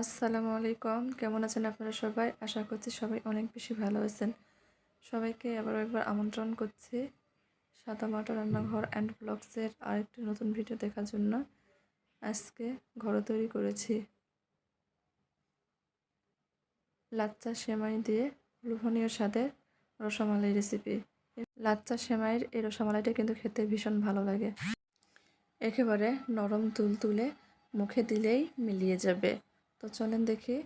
আসসালামু আলাইকুম। কেমন আছেন আপনারা সবাই? আশা করছি সবাই অনেক বেশি ভালো আছেন। সবাইকে আবার একবার আমন্ত্রণ করছি সাদা মাটা রান্নাঘর অ্যান্ড ব্লগসের আরেকটি নতুন ভিডিও দেখার জন্য। আজকে ঘর তৈরি করেছি লাচ্চা সেমাই দিয়ে লোভনীয় স্বাদের রসমালাই রেসিপি লাচ্চা সেমাইয়ের এই রসমালাইটা কিন্তু খেতে ভীষণ ভালো লাগে। একেবারে নরম তুল তুলে মুখে দিলেই মিলিয়ে যাবে। তো চলেন দেখি।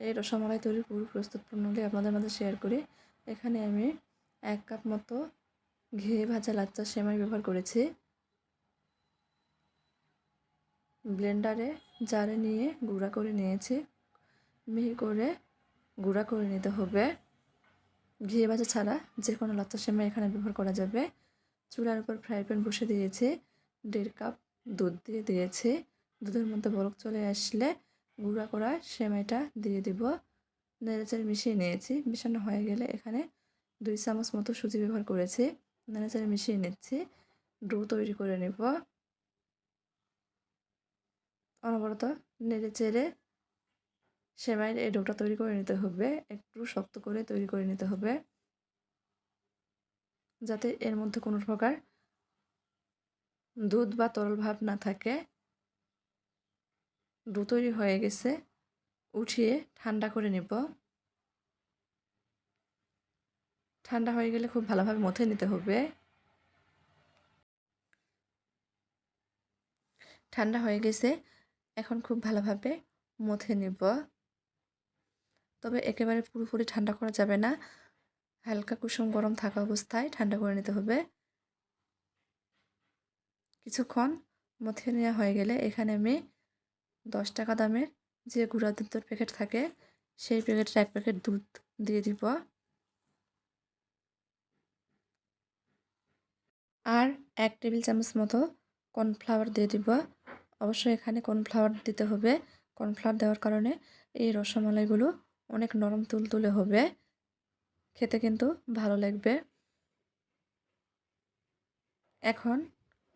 এই রসমালাই তৈরির পুরো প্রস্তুত প্রণালী আপনাদের মাঝে শেয়ার করি। এখানে আমি এক কাপ মতো ঘি ভাজা লাচ্চা সেমাই ব্যবহার করেছি। ব্লেন্ডারে জারে নিয়ে গুঁড়া করে নিয়েছি। মিহি করে গুঁড়া করে নিতে হবে। ঘি ভাজা ছাড়া যে কোনো লাচ্চা সেমাই এখানে ব্যবহার করা যাবে। চুলার উপর ফ্রাই প্যান বসে দিয়েছি। দেড় কাপ দুধ দিয়ে দিয়েছি। দুধের মধ্যে বরফ চলে আসলে গুঁড়া করা সেমাইটা দিয়ে দিব। নেড়েচেড়ে মিশিয়ে নিয়েছি। মিশানো হয়ে গেলে এখানে দুই চামচ মতো সুজি ব্যবহার করেছি। নেড়েচেড়ে মিশিয়ে নিচ্ছি। ডো তৈরি করে নেব। অনবরত নেড়ে চেড়ে সেমাইয়ের এই ডোটা তৈরি করে নিতে হবে। একটু শক্ত করে তৈরি করে নিতে হবে। যাতে এর মধ্যে কোনো প্রকার দুধ বা তরল ভাব না থাকে। ডো তৈরি হয়ে গেছে, উঠিয়ে ঠান্ডা করে নেব। ঠান্ডা হয়ে গেলে খুব ভালোভাবে মথে নিতে হবে। ঠান্ডা হয়ে গেছে, এখন খুব ভালোভাবে মথে নেব। তবে একেবারে পুরোপুরি ঠান্ডা করা যাবে না, হালকা কুসুম গরম থাকা অবস্থায় ঠান্ডা করে নিতে হবে। কিছুক্ষণ মথে নেওয়া হয়ে গেলে এখানে আমি দশ টাকা দামের যে গুঁড়া দুধের প্যাকেট থাকে, সেই প্যাকেটের এক প্যাকেট দুধ দিয়ে দিব। আর এক টেবিল চামচ মতো কর্নফ্লাওয়ার দিয়ে দিব। অবশ্যই এখানে কর্নফ্লাওয়ার দিতে হবে। কর্নফ্লাওয়ার দেওয়ার কারণে এই রসমালাইগুলো অনেক নরম তুলতুলে হবে। খেতে কিন্তু ভালো লাগবে। এখন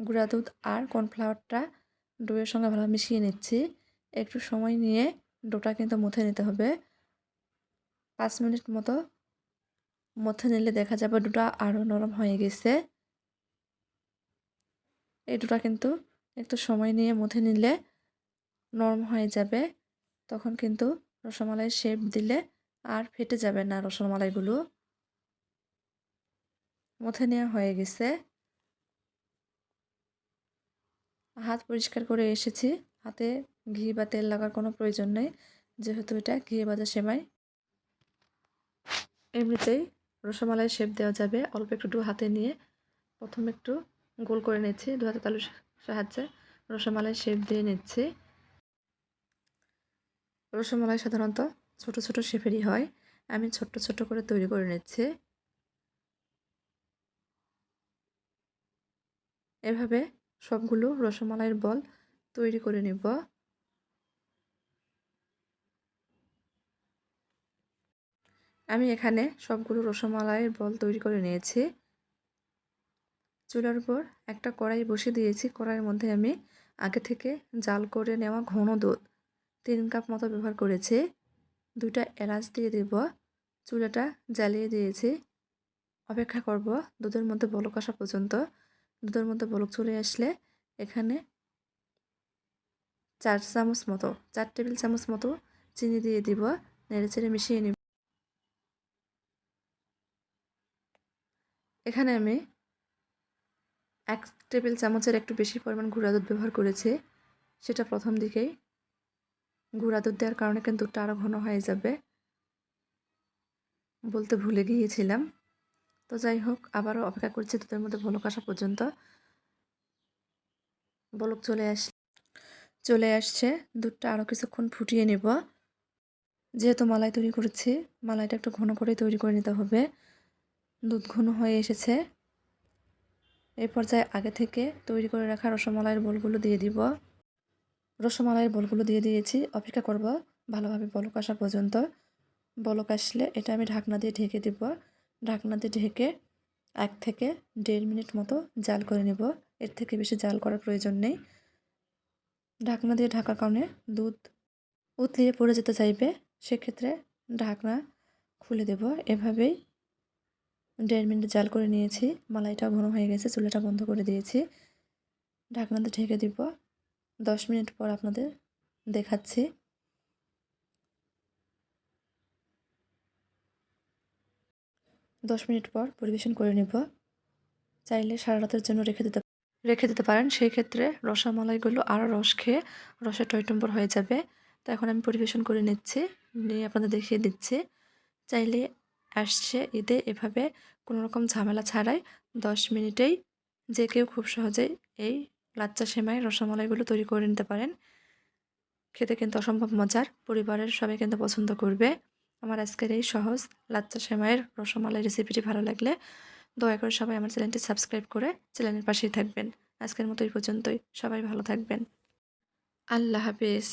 গুঁড়া দুধ আর কর্নফ্লাওয়ারটা ডোয়ের সঙ্গে ভালো মিশিয়ে নিচ্ছি। একটু সময় নিয়ে ডোটা কিন্তু মুথে নিতে হবে। পাঁচ মিনিট মতো মুথে নিলে দেখা যাবে ডোটা আরও নরম হয়ে গেছে। এই ডোটা কিন্তু একটু সময় নিয়ে মুথে নিলে নরম হয়ে যাবে। তখন কিন্তু রসমালাই শেপ দিলে আর ফেটে যাবে না রসমালাইগুলো। মুথে নেওয়া হয়ে গেছে। হাত পরিষ্কার করে এসেছি। হাতে ঘি বা তেল লাগার কোনো প্রয়োজন নেই। যেহেতু এটা ঘি ভাজা সেমাই। এমনিতেই রসমালাই শেপ দেওয়া যাবে। অল্প একটু হাতে নিয়ে প্রথম একটু গোল করে নিচ্ছি। দু হাতে তালুর সাহায্যে রসমালাই শেপ দিয়ে নিচ্ছি। রসমালাই সাধারণত ছোট ছোট শেপেরই হয়। আমি ছোট্ট ছোট করে তৈরি করে নিচ্ছি। এভাবে সবগুলো রসমালাইয়ের বল তৈরি করে নিব। আমি এখানে সবগুলো রসমালাইয়ের বল তৈরি করে নিয়েছি। চুলার উপর একটা কড়াই বসে দিয়েছি। কড়াইয়ের মধ্যে আমি আগে থেকে জাল করে নেওয়া ঘন দুধ তিন কাপ মতো ব্যবহার করেছি। দুটা এলাচ দিয়ে দেব। চুলাটা জ্বালিয়ে দিয়েছি। অপেক্ষা করব দুধের মধ্যে বলক পর্যন্ত। দুধের মধ্যে বলক চলে আসলে এখানে চার চামচ মতো, চার টেবিল চামচ মতো চিনি দিয়ে দিব, নেড়ে চেড়ে মিশিয়ে নিব। এখানে আমি এক টেবিল চামচের একটু বেশি পরিমাণ গুঁড়া দুধ ব্যবহার করেছি। সেটা প্রথম দিকেই গুঁড়া দুধ দেওয়ার কারণে কিন্তু দুধটা আরও ঘন হয়ে যাবে বলতে ভুলে গিয়েছিলাম। তো যাই হোক, আবারও অপেক্ষা করছি দুধের মধ্যে বলক আসা পর্যন্ত। বলক চলে আস, চলে আসছে। দুধটা আরও কিছুক্ষণ ফুটিয়ে নেব। যেহেতু মালাই তৈরি করেছি, মালাইটা একটু ঘন করে তৈরি করে নিতে হবে। দুধ ঘন হয়ে এসেছে। এই পর্যায়ে আগে থেকে তৈরি করে রাখা রসমালাইয়ের বোলগুলো দিয়ে দিব। রসমালাইয়ের বোলগুলো দিয়ে দিয়েছি। অপেক্ষা করব ভালোভাবে বলক আসা পর্যন্ত। বলক আসলে এটা আমি ঢাকনা দিয়ে ঢেকে দিব। ঢাকনা দিয়ে ঢেকে এক থেকে দেড় মিনিট মতো জাল করে নেব। এর থেকে বেশি জাল করার প্রয়োজন নেই। ঢাকনা দিয়ে ঢাকার কারণে দুধ উতলিয়ে পড়ে যেতে চাইবে, সেক্ষেত্রে ঢাকনা খুলে দেব। এভাবেই দেড় মিনিট জাল করে নিয়েছি। মালাইটাও ঘন হয়ে গেছে, চুলাটা বন্ধ করে দিয়েছি। ঢাকনাতে ঢেকে দিব। দশ মিনিট পর আপনাদের দেখাচ্ছি। দশ মিনিট পর পরিবেশন করে নেব। চাইলে সারা রাতের জন্য রেখে দিতে রেখে দিতে পারেন। সেই ক্ষেত্রে রসামালাইগুলো আরও রস খেয়ে রসে টইটম্বর হয়ে যাবে। তো এখন আমি পরিবেশন করে নিচ্ছি। নিয়ে আপনাদের দেখিয়ে দিচ্ছি। চাইলে আসছে ঈদে এভাবে কোনো রকম ঝামেলা ছাড়াই দশ মিনিটেই যে কেউ খুব সহজেই এই লাচ্চা সেমাই, রসমালাইগুলো তৈরি করে নিতে পারেন। খেতে কিন্তু অসম্ভব মজার। পরিবারের সবাই কিন্তু পছন্দ করবে। আমার আজকের এই সহজ লাচ্চা সেমাইয়ের রসমালাই রেসিপিটি ভালো লাগলে দয়া করে সবাই আমার চ্যানেলটি সাবস্ক্রাইব করে চ্যানেলের পাশেই থাকবেন। আজকের মতো এই পর্যন্তই। সবাই ভালো থাকবেন। আল্লাহ হাফিজ।